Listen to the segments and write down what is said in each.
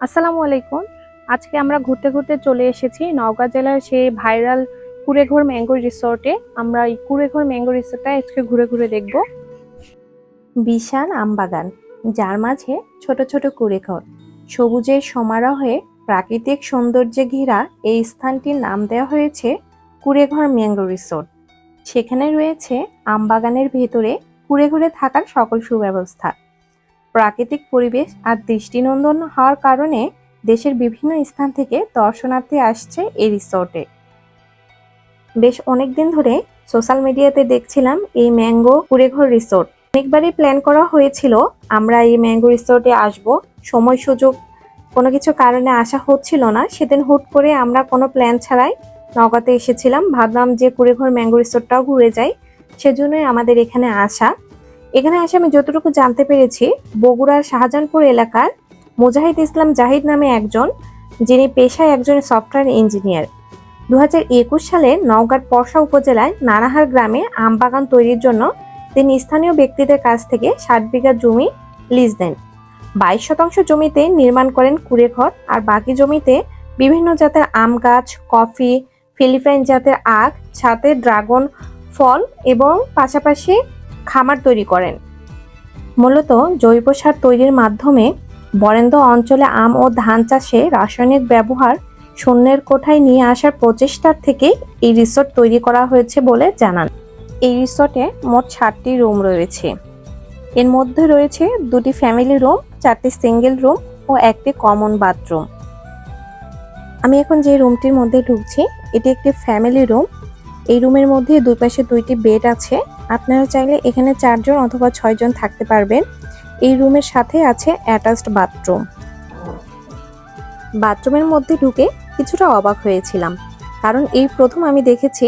আসসালামু আলাইকুম। আজকে আমরা ঘুরতে ঘুরতে চলে এসেছি নওগাঁ জেলার সেই ভাইরাল কুড়েঘর ম্যাঙ্গো রিসোর্টে। আমরা এই কুড়েঘর ম্যাঙ্গো রিসোর্টটা আজকে ঘুরে ঘুরে দেখব। বিশাল আমবাগান, যার মাঝে ছোট ছোট কুড়েঘর। সবুজের সমারোহে প্রাকৃতিক সৌন্দর্যে ঘেরা এই স্থানটির নাম দেওয়া হয়েছে কুড়েঘর ম্যাঙ্গো রিসোর্ট। সেখানে রয়েছে আমবাগানের ভেতরে কুড়ে ঘুরে থাকার সকল সুব্যবস্থা। প্রাকৃতিক পরিবেশ আর দৃষ্টিনন্দন হওয়ার কারণে দেশের বিভিন্ন স্থান থেকে দর্শনার্থী আসছে এই রিসোর্টে। বেশ অনেক দিন ধরে সোশ্যাল মিডিয়াতে দেখছিলাম এই ম্যাঙ্গো কুড়েঘর রিসোর্ট। অনেকবারই প্ল্যান করা হয়েছিল, আমরা এই ম্যাঙ্গো রিসোর্টে আসব। সময় সুযোগ কোনো কিছু কারণে আসা হচ্ছিল না। সেদিন হুট করে আমরা কোনো প্ল্যান ছাড়াই নগাতে এসেছিলাম। ভাবলাম যে কুড়েঘর ম্যাঙ্গো রিসোর্টটাও ঘুরে যাই। সেজন্যই আমাদের এখানে আসা। এখানে এসে আমি যতটুকু জানতে পেরেছি, বগুড়ার শাহজাহানপুর এলাকার মুজাহিদ ইসলাম জাহিদ নামে একজন, যিনি পেশায় একজন সফটওয়্যার ইঞ্জিনিয়ার। দু হাজার একুশ সালে নওগাঁর পর্ষা উপজেলায় নানাহার গ্রামে আম বাগান তৈরির জন্য তিনি স্থানীয় ব্যক্তিদের কাছ থেকে ষাট বিঘা জমি লিজ দেন। বাইশ শতাংশ জমিতে নির্মাণ করেন কুড়েঘর আর বাকি জমিতে বিভিন্ন জাতের আম গাছ, কফি, ফিলিপাইন জাতের আখ, সাথে ড্রাগন ফল এবং পাশাপাশি খামার তৈরি করেন। মূলত জৈব সার তৈরির মাধ্যমে বরেন্দ্র অঞ্চলে আম ও ধান চাষে রাসায়নিক ব্যবহার শূন্যের কোঠায় নিয়ে আসার প্রচেষ্টার থেকে এই রিসোর্ট তৈরি করা হয়েছে বলে জানান। এই রিসোর্টে মোট ষাটটি রুম রয়েছে। এর মধ্যে রয়েছে দুটি ফ্যামিলি রুম, চারটি সিঙ্গেল রুম ও একটি কমন বাথরুম। আমি এখন যে রুমটির মধ্যে ঢুকছি, এটি একটি ফ্যামিলি রুম। এই রুমের মধ্যে দুই পাশে দুইটি বেড আছে। আপনারা চাইলে এখানে চারজন অথবা ছয়জন থাকতে পারবেন। এই রুমের সাথে আছে অ্যাটাচড বাথরুম। বাথরুমের মধ্যে ঢুকে কিছুটা অবাক হয়েছিলাম। কারণ এই প্রথম আমি দেখেছি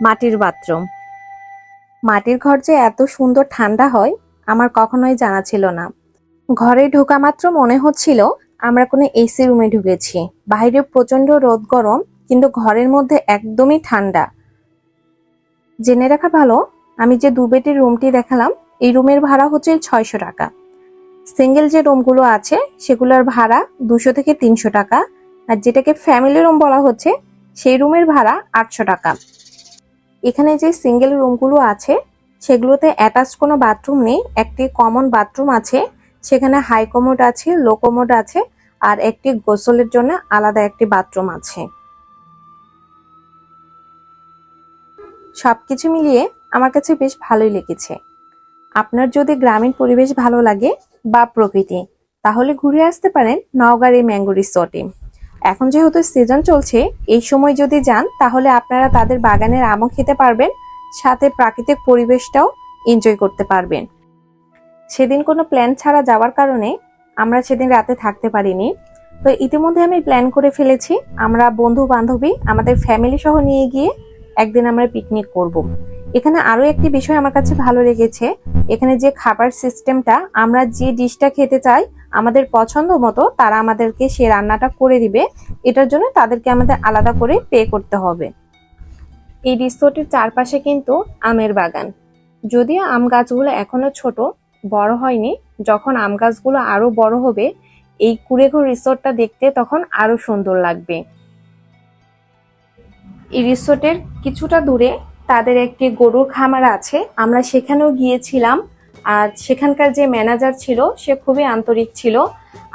মাটির বাথরুম। মাটির ঘর যে এত সুন্দর ঠান্ডা হয়, আমার কখনোই জানা ছিল না। ঘরে ঢোকা মাত্র মনে হচ্ছিল আমরা কোনো এসি রুমে ঢুকেছি। বাইরে প্রচণ্ড রোদ গরম, কিন্তু ঘরের মধ্যে একদমই ঠান্ডা। জেনে রাখা ভালো, আমি যে দু বেডের রুমটি দেখালাম, এই রুমের ভাড়া হচ্ছে ছয়শো টাকা। সিঙ্গেল যে রুমগুলো আছে, সেগুলোর ভাড়া দুশো থেকে তিনশো টাকা, আর যেটাকে ফ্যামিলি রুম বলা হচ্ছে, সেই রুমের ভাড়া আটশো টাকা। এখানে যে সিঙ্গেল রুমগুলো আছে, সেগুলোতে অ্যাটাচ কোনো বাথরুম নেই, একটি কমন বাথরুম আছে, সেখানে হাই কমোড আছে, লো কমোড আছে, আর একটি গোসলের জন্য আলাদা একটি বাথরুম আছে। সবকিছু মিলিয়ে আমার কাছে বেশ ভালোই লেগেছে। আপনার যদি গ্রামীণ পরিবেশ ভালো লাগে বা প্রকৃতি, তাহলে ঘুরে আসতে পারেন নওগাঁর এই ম্যাঙ্গো রিসোর্টে। এখন যেহেতু সিজন চলছে, এই সময় যদি যান, তাহলে আপনারা তাদের বাগানের আমও খেতে পারবেন, সাথে প্রাকৃতিক পরিবেশটাও এনজয় করতে পারবেন। সেদিন কোনো প্ল্যান ছাড়া যাওয়ার কারণে আমরা সেদিন রাতে থাকতে পারিনি। তো ইতিমধ্যে আমি প্ল্যান করে ফেলেছি, আমরা বন্ধু বান্ধবী আমাদের ফ্যামিলি সহ নিয়ে গিয়ে একদিন আমরা পিকনিক করব। এখানে আরও একটি বিষয় আমার কাছে ভালো লেগেছে। এখানে যে খাবার সিস্টেমটা আমরা যে ডিশটা খেতে চাই, আমাদের পছন্দ মতো, তারা আমাদেরকে সে রান্নাটা করে দিবে। এটার জন্য তাদেরকে আমাদের আলাদা করে পে করতে হবে। এই রিসোর্টের চারপাশে কিন্তু আমের বাগান। যদিও আম গাছগুলো এখনও ছোট, বড় হয়নি, যখন আম গাছগুলো আরও বড় হবে, এই কুড়েঘর রিসোর্টটা দেখতে তখন আরও সুন্দর লাগবে। এই রিসোর্টের কিছুটা দূরে তাদের একটি গরুর খামার আছে। আমরা সেখানেও গিয়েছিলাম আর সেখানকার যে ম্যানেজার ছিল, সে খুবই আন্তরিক ছিল।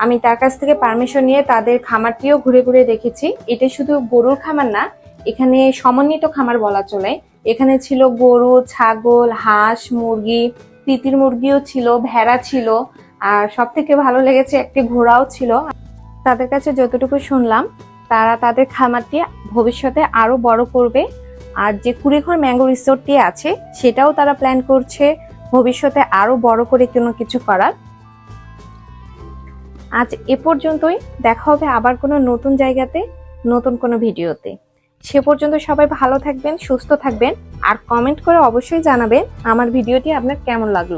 আমি তার কাছ থেকে পারমিশন নিয়ে তাদের খামারটিও ঘুরে ঘুরে দেখেছি। এটা শুধু গরুর খামার না, এখানে সমন্বিত খামার বলা চলে। এখানে ছিল গরু, ছাগল, হাঁস, মুরগি, তিতির মুরগিও ছিল, ভেড়া ছিল, আর সব থেকে ভালো লেগেছে একটি ঘোড়াও ছিল। তাদের কাছে যতটুকু শুনলাম তারা তাদের খামারটি ভবিষ্যতে আরও বড় করবে। আর যে কুড়িঘর ম্যাঙ্গো রিসোর্টটি আছে, সেটাও তারা প্ল্যান করছে ভবিষ্যতে আরও বড় করে কোনো কিছু করার। আজ এ পর্যন্তই। দেখা হবে আবার কোনো নতুন জায়গাতে, নতুন কোনো ভিডিওতে। সে পর্যন্ত সবাই ভালো থাকবেন, সুস্থ থাকবেন। আর কমেন্ট করে অবশ্যই জানাবেন আমার ভিডিওটি আপনার কেমন লাগল।